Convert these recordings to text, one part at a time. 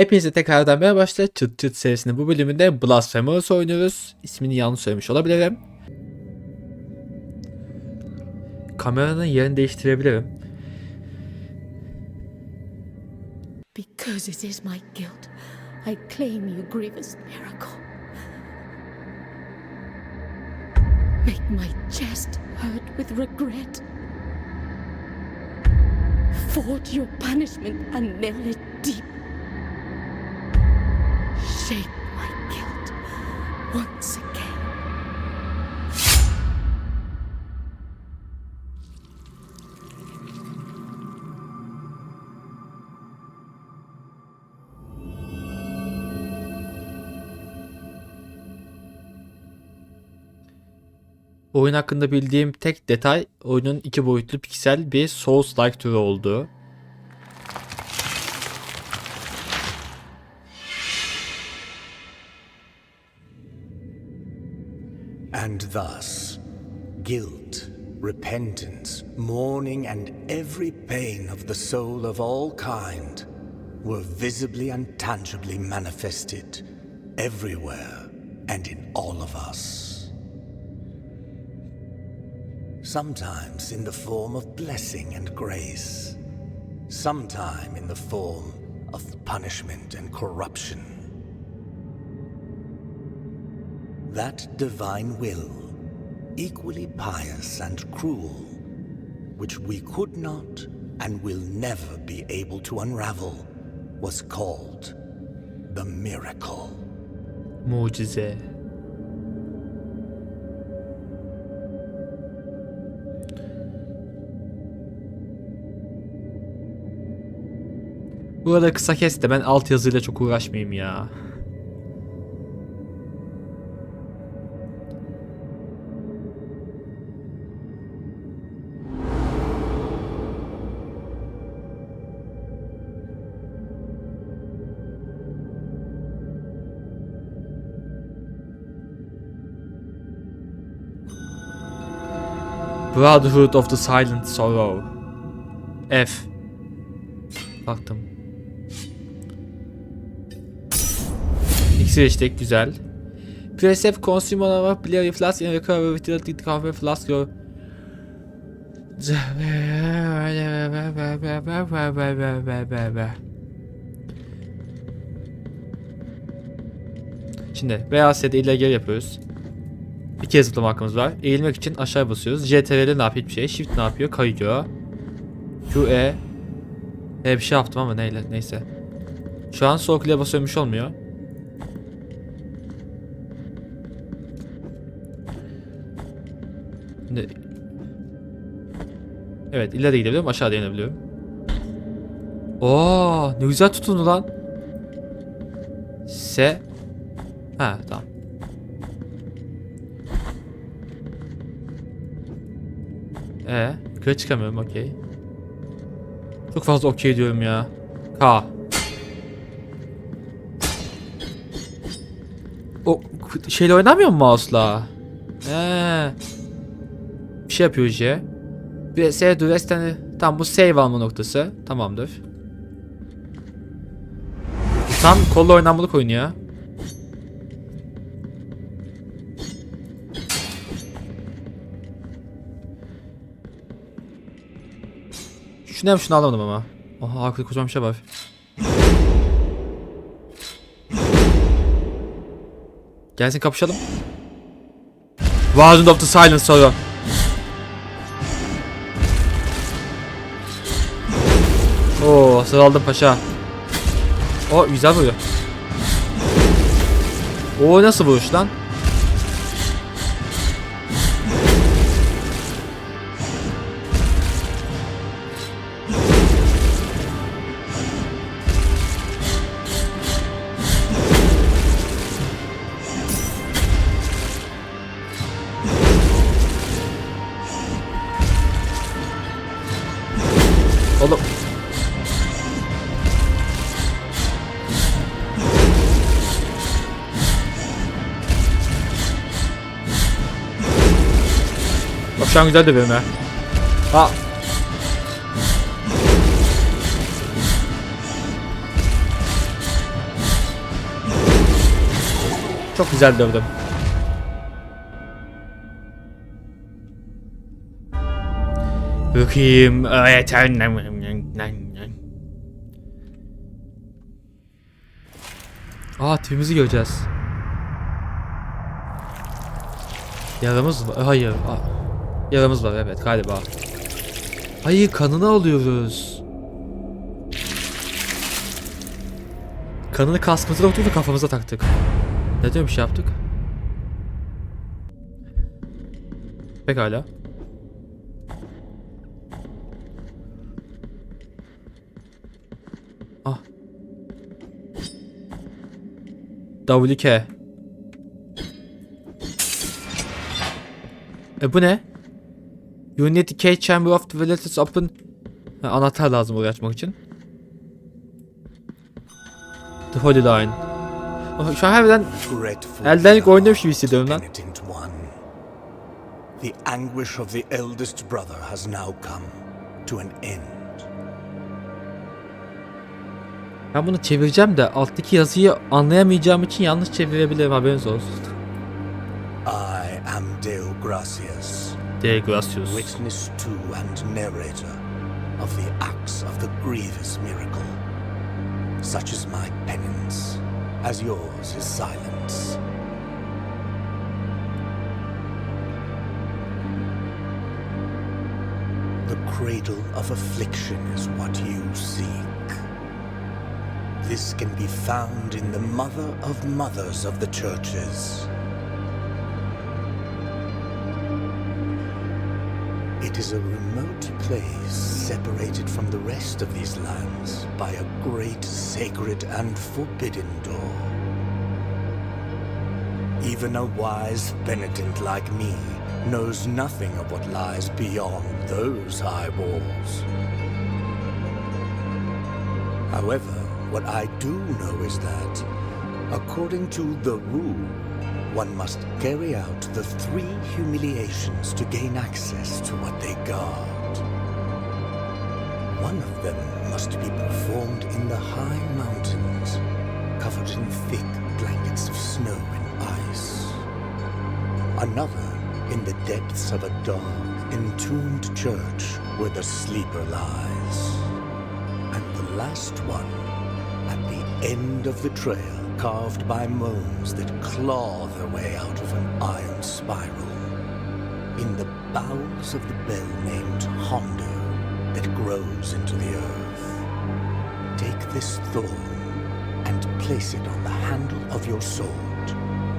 Hepinize tekrardan merhaba başla. Çıt Çıt serisinin bu bölümünde Blasphemous oynuyoruz. İsmini yanlış söylemiş olabilirim. Kameranın yerini değiştirebilirim. Because it is my guilt, I claim your grievous miracle. Make my chest hurt with regret. Forge your punishment and nail it deep. Shape my guilt once again. Oyun hakkında bildiğim tek detay oyunun iki boyutlu piksel bir Souls-like türü olduğu. And thus, guilt, repentance, mourning, and every pain of the soul of all kind were visibly and tangibly manifested everywhere and in all of us. Sometimes in the form of blessing and grace, sometime in the form of punishment and corruption. That divine will, equally pious and cruel, which we could not and will never be able to unravel, was called the miracle. Mucize. Burada kısa kes de ben alt yazıyla çok uğraşmayayım ya. Brotherhood of the Silent Sorrow. F. Baktım. İksir içtik güzel. Press F consume on our player flask and recover the cover flask your Şimdi VAS'de ile geri yapıyoruz. Bir kez zıplama hakkımız var. Eğilmek için aşağı basıyoruz. CTRL ne yapıyor hiçbir şey. Shift ne yapıyor? Kayıyor. Q E e bir şey yaptım ama neyle neyse. Şu an sol kliğe şey olmuyor. Şimdi Evet ileri gidebiliyorum aşağı da inebiliyorum. Oo ne güzel tutundu lan. S Ha tamam. E yukarı çıkamıyorum okey. Çok fazla okey diyorum ya. K. O şeyle oynamıyor mu mouse'la? Ee. Bir şey yapıyor J. Bir S Duresten'i tam bu save alma noktası. Tamamdır. Tam kolla oynanmalık oyunu ya. Şunu hem şunu alamadım ama. Oha arkada kocaman bir şey var. Gelsin kapışalım. Warden of the Silence soru. Oo sıraldım paşa. O güzel vuruyor. O nasıl vuruş lan? Şu an güzel dövüyorum ya. Ha. Çok güzel dövdüm. Bakayım. Evet. Aa tipimizi göreceğiz. Yaramız var. Hayır. Aa. Yaramız var evet galiba. Hayır kanını alıyoruz. Kanını kaskımıza oturdu da kafamıza taktık. Ne diyorum şey yaptık? Pekala. Ah. WK. E bu ne? You need the key chamber of the village open. Ha, anahtar lazım orayı açmak için. The Holy Line. Oh, Şu an harbiden Eldenlik oynuyormuş gibi hissediyorum lan. The anguish of the eldest brother has now come to an end. ben bunu çevireceğim de alttaki yazıyı anlayamayacağım için yanlış çevirebilirim haberiniz olsun. I am Deo Gracias, Witness to and narrator of the acts of the grievous miracle. Such is my penance, as yours is silence. The cradle of affliction is what you seek. This can be found in the mother of mothers of the churches. It is a remote place separated from the rest of these lands by a great sacred and forbidden door. Even a wise penitent like me knows nothing of what lies beyond those high walls. However, what I do know is that, according to the rule, one must carry out the three humiliations to gain access to what they guard. One of them must be performed in the high mountains, covered in thick blankets of snow and ice. Another in the depths of a dark, entombed church where the sleeper lies. And the last one at the end of the trail carved by moans that claw their way out of an iron spiral. In the bowels of the bell named Hondo that grows into the earth. Take this thorn and place it on the handle of your sword.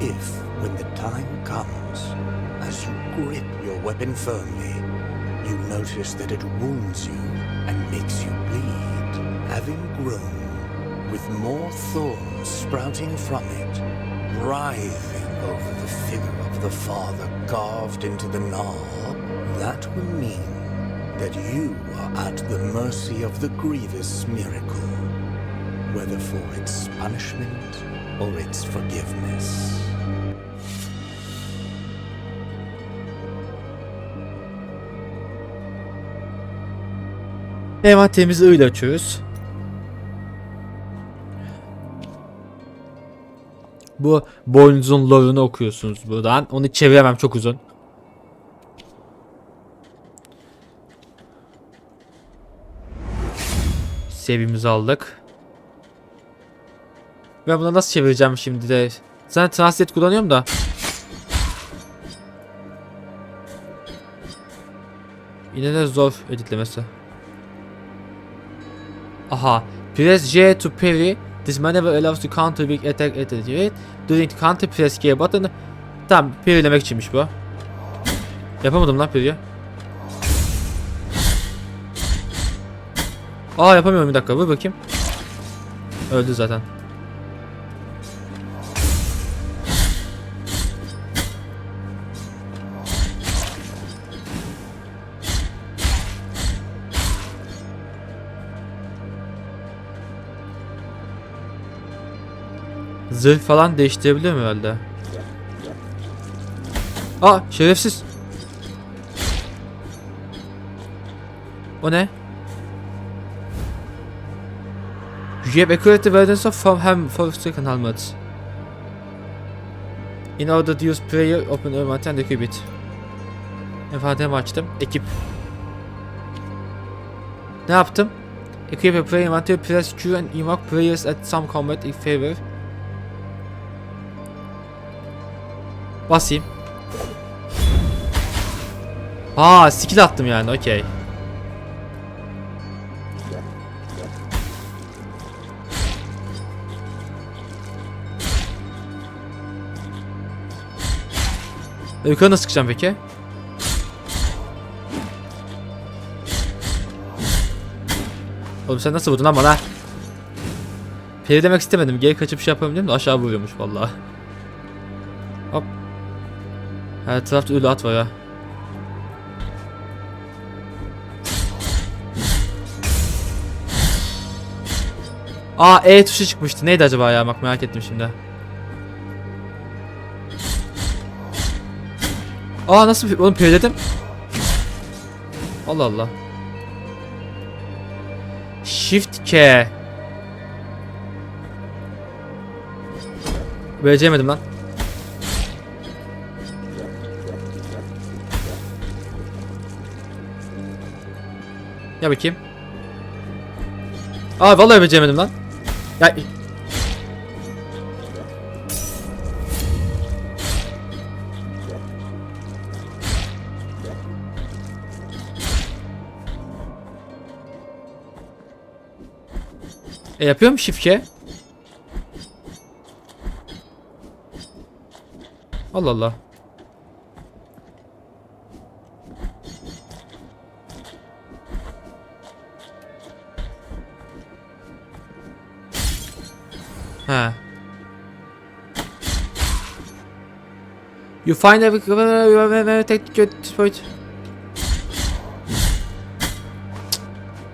If, when the time comes, as you grip your weapon firmly, you notice that it wounds you and makes you bleed, having grown with more thorns sprouting from it, writhing over the figure of the Father carved into the knob, that will mean that you are at the mercy of the grievous miracle, whether for its punishment or its forgiveness. Envanterimizi öyle açıyoruz. Bu boynuzun lore'unu okuyorsunuz buradan. Onu çeviremem çok uzun. Sevimizi aldık. Ben bunu nasıl çevireceğim şimdi de? Zaten translate kullanıyorum da. Yine de zor editlemesi. Aha. Press J to parry. This maneuver allows to counter big attack at a rate. During the counter press G button. Tamam parrylemek içinmiş bu. Yapamadım lan parry'i. Aa yapamıyorum bir dakika vur bakayım. Öldü zaten. Zırh falan değiştirebiliyor mu herhalde? Aa şerefsiz. O ne? You have accurate evidence from hem for second helmet. In order to use prayer, open envanter and equip it. Envanterimi açtım. Ekip. Ne yaptım? Equip a prayer inventory, press Q and invoke prayers at some combat if favor. Basayım. Aa skill attım yani okey. Yukarı nasıl çıkacağım peki? Oğlum sen nasıl vurdun lan bana? Peri demek istemedim. Geri kaçıp şey yapabilirim de aşağı vuruyormuş vallahi. Her tarafta ölü at var ya. Aa E tuşu çıkmıştı. Neydi acaba ya? Bak merak ettim şimdi. Aa nasıl oğlum periledim? Allah Allah. Shift K. Beceremedim lan. Ya bakayım. Aa vallahi beceremedim lan. Ya E yapıyor mu şifke? Allah Allah. Find take good point.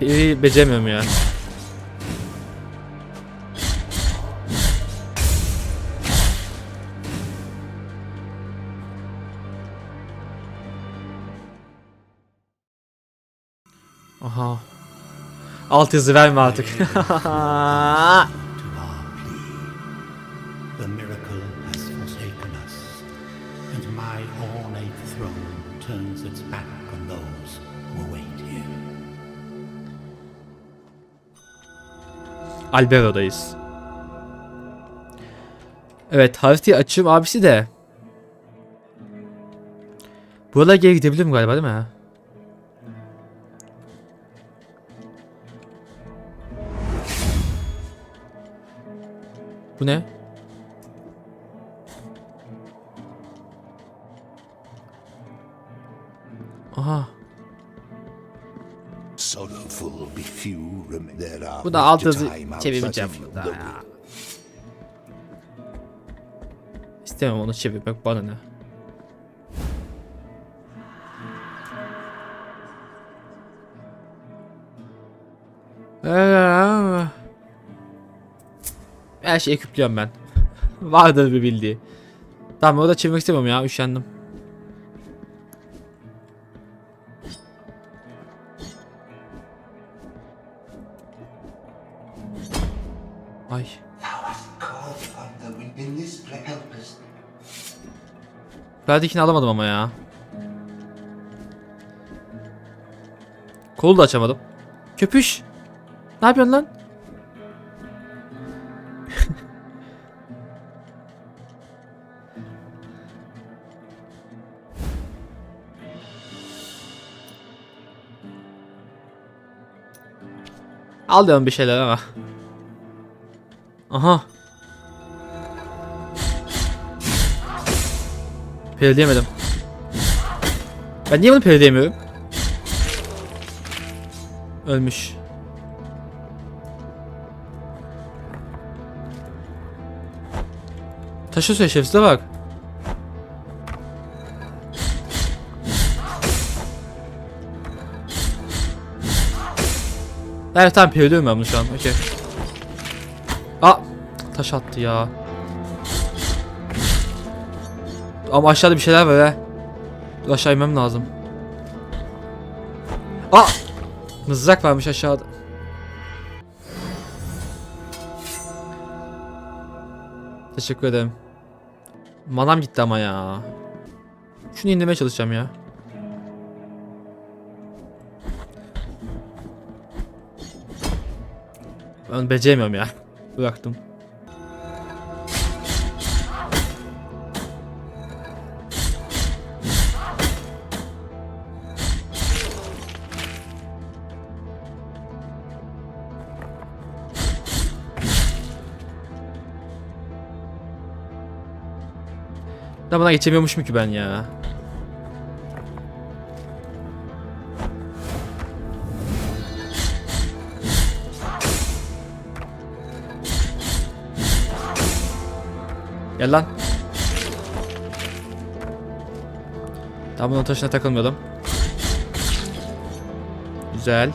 İyi beceremiyorum ya. Aha. Alt yazı verme artık. Albero'dayız. Evet haritayı açayım abisi de. Buralara geri gidebilirim galiba değil mi? Bu ne? Aha. Bu da alt yazı burada the ya. İstemem onu çevirmek bana ne. Her şeyi eküplüyorum ben. Vardır bir bildiği. Tamam orada çevirmek istemiyorum ya üşendim. Ay. Verdikini alamadım ama ya. Kolu da açamadım. Köpüş. Ne yapıyorsun lan? Al diyorum bir şeyler ama. Aha. Perileyemedim. Ben niye bunu perileyemiyorum? Ölmüş. Taşı söyle şefsine bak. Evet tamam periliyorum ben bunu şu an. Okey. Taş attı ya. Ama aşağıda bir şeyler var he. Dur aşağı inmem lazım. Aa! Mızrak varmış aşağıda. Teşekkür ederim. Manam gitti ama ya. Şunu indirmeye çalışacağım ya. Ben beceremiyorum ya. Bıraktım. Da buna geçemiyormuşum ki ben ya. Gel lan. Tam bunun taşına takılmayalım. Güzel.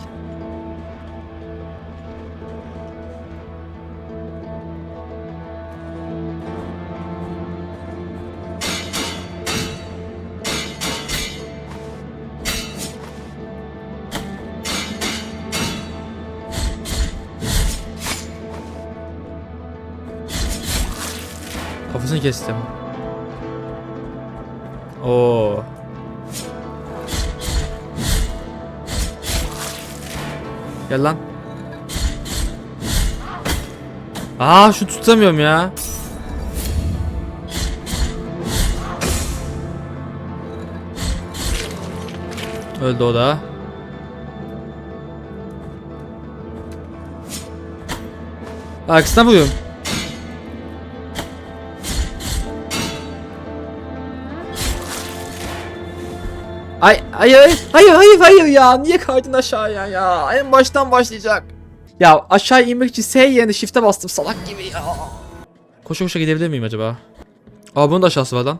Kestim. Oo. Gel lan. Aa şu tutamıyorum ya. Öldü o da. Arkasına vuruyorum. Ay hayır hayır hayır hayır ya niye kaydın aşağıya ya en baştan başlayacak. Ya aşağı inmek için S yerine shift'e bastım salak gibi ya. Koşa koşa gidebilir miyim acaba? Aa bunun da aşağısı var lan.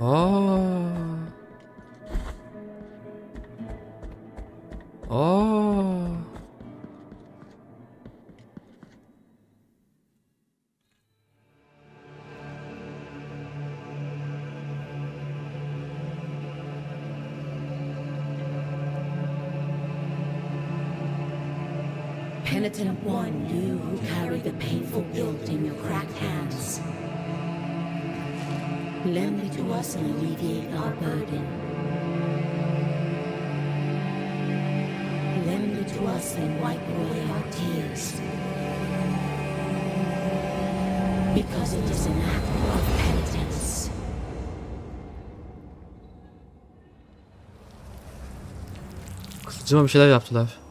Aa. Aa. Penitent one, you who carry the painful guilt in your cracked hands. Lend it to us and alleviate our burden. Lend it to us and wipe away our tears. Because it is an act of penitence. Kılıcıma bir şeyler yaptılar.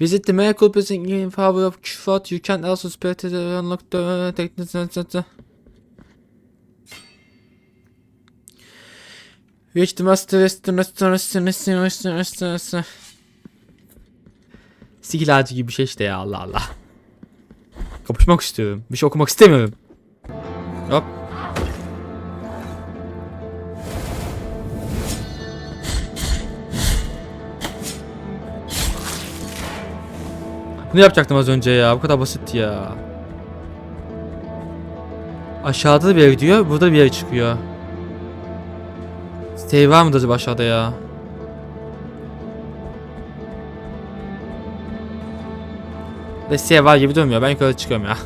Visit the medical building in favor of Kufat. You can also to the unlock the technical. Reach the master restaurant. Sigil ağacı gibi bir şey işte ya Allah Allah. Kapışmak istiyorum. Bir şey okumak istemiyorum. Hop. Bunu yapacaktım az önce ya. Bu kadar basit ya. Aşağıda da bir yer gidiyor. Burada bir yer çıkıyor. Stay var mıdır acaba aşağıda ya? Stay var gibi durmuyor. Ben yukarı çıkıyorum ya.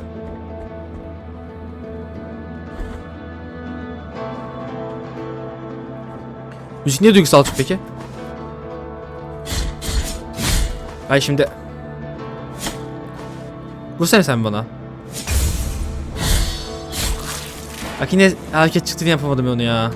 Müzik niye duygusal peki? Ben şimdi... Vursana sen bana. Bak yine hareket çıktı diye yapamadım onu ya.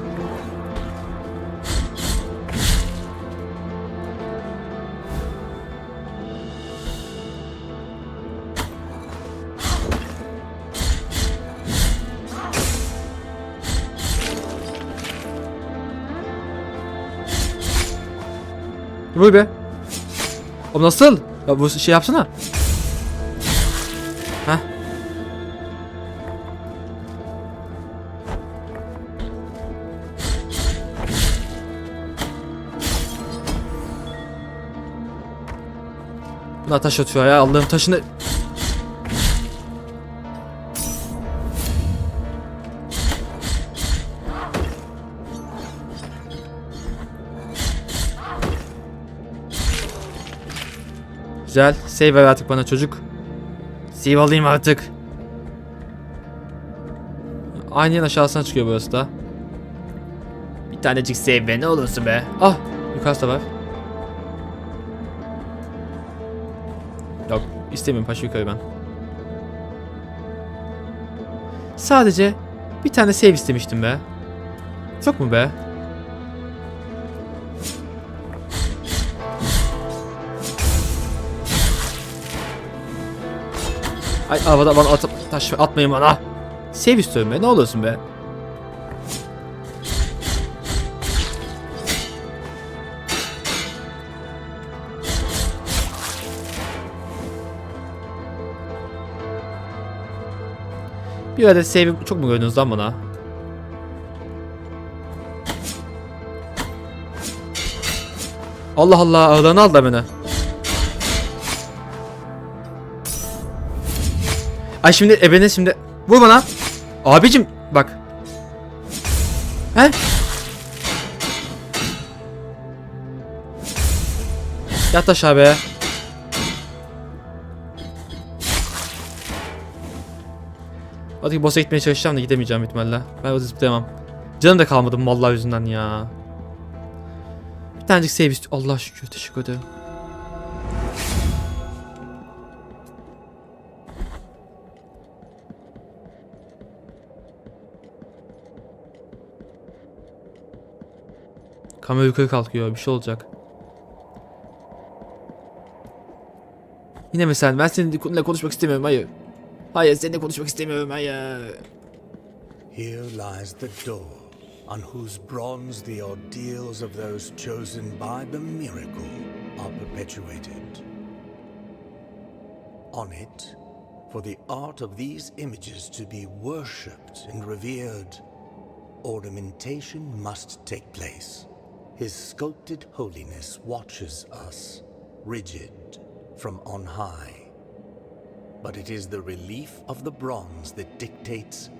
Vur be. O nasıl? Ya bu şey yapsana. Heh. Buna taş atıyor ya Allah'ım taşını Güzel. Save ver artık bana çocuk. Save alayım artık. Aynen aşağısına çıkıyor burası da. Bir tanecik save be ne olursun be. Ah yukarısı da var. Yok istemiyorum paşa yukarı ben. Sadece bir tane save istemiştim be. Çok mu be? Ay havada bana at taş atmayın bana. Save istiyorum ne olursun be. Bir adet save çok mu gördünüz lan bana? Allah Allah ağlarını al da beni. Ay şimdi ebene şimdi vur bana. Abicim bak. He? Yat aşağı be. Hadi boss'a gitmeye çalışacağım da gidemeyeceğim ihtimalle. Ben o zıplayamam. Canım da kalmadı mallar yüzünden ya. Bir tanecik save Allah şükür teşekkür ederim. Kamera yukarı kalkıyor. Bir şey olacak. Yine mi sen? Ben seninle konuşmak istemiyorum. Hayır. Hayır seninle konuşmak istemiyorum. Hayır. Here lies the door, on whose bronze the ordeals of those chosen by the miracle are perpetuated. On it, for the art of these images to be worshipped and revered, ornamentation must take place. His sculpted holiness watches us, rigid, from on high. But it is the relief of the bronze that dictates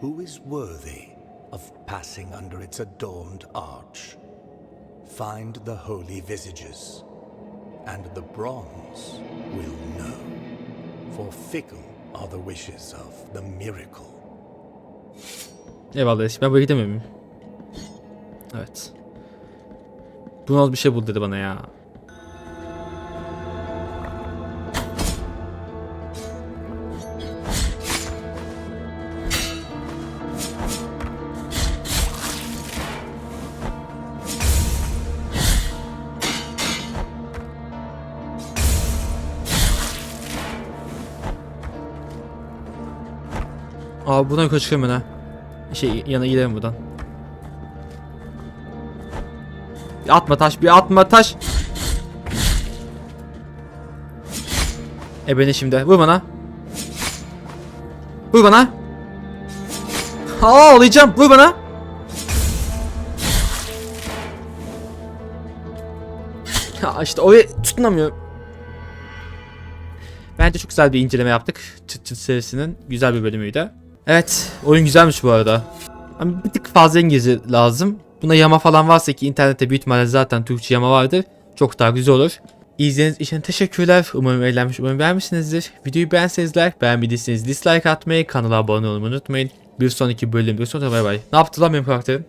who is worthy of passing under its adorned arch. Find the holy visages, and the bronze will know. For fickle are the wishes of the miracle. Eyvallah. Ben buraya gidemiyor? Evet. Bronz bir şey bul dedi bana ya. Abi buradan yukarı çıkıyorum ben ha. Şey yana gidelim buradan. Atma taş, bir atma taş. E beni şimdi. Vur bana. Vur bana. Aa ağlayacağım. Vur bana. Ya işte oraya tutunamıyorum. Bence çok güzel bir inceleme yaptık. Çıt çıt serisinin güzel bir bölümüydü. Evet, oyun güzelmiş bu arada. Ama bir tık fazla İngilizce lazım. Buna yama falan varsa ki internette büyük ihtimalle zaten Türkçe yama vardır. Çok daha güzel olur. İzlediğiniz için teşekkürler. Umarım eğlenmiş, umarım beğenmişsinizdir. Videoyu beğenseniz like, beğenmediyseniz dislike atmayı, kanala abone olmayı unutmayın. Bir sonraki bölüm, bir sonraki bay bay. Ne yaptı lan benim karakterim?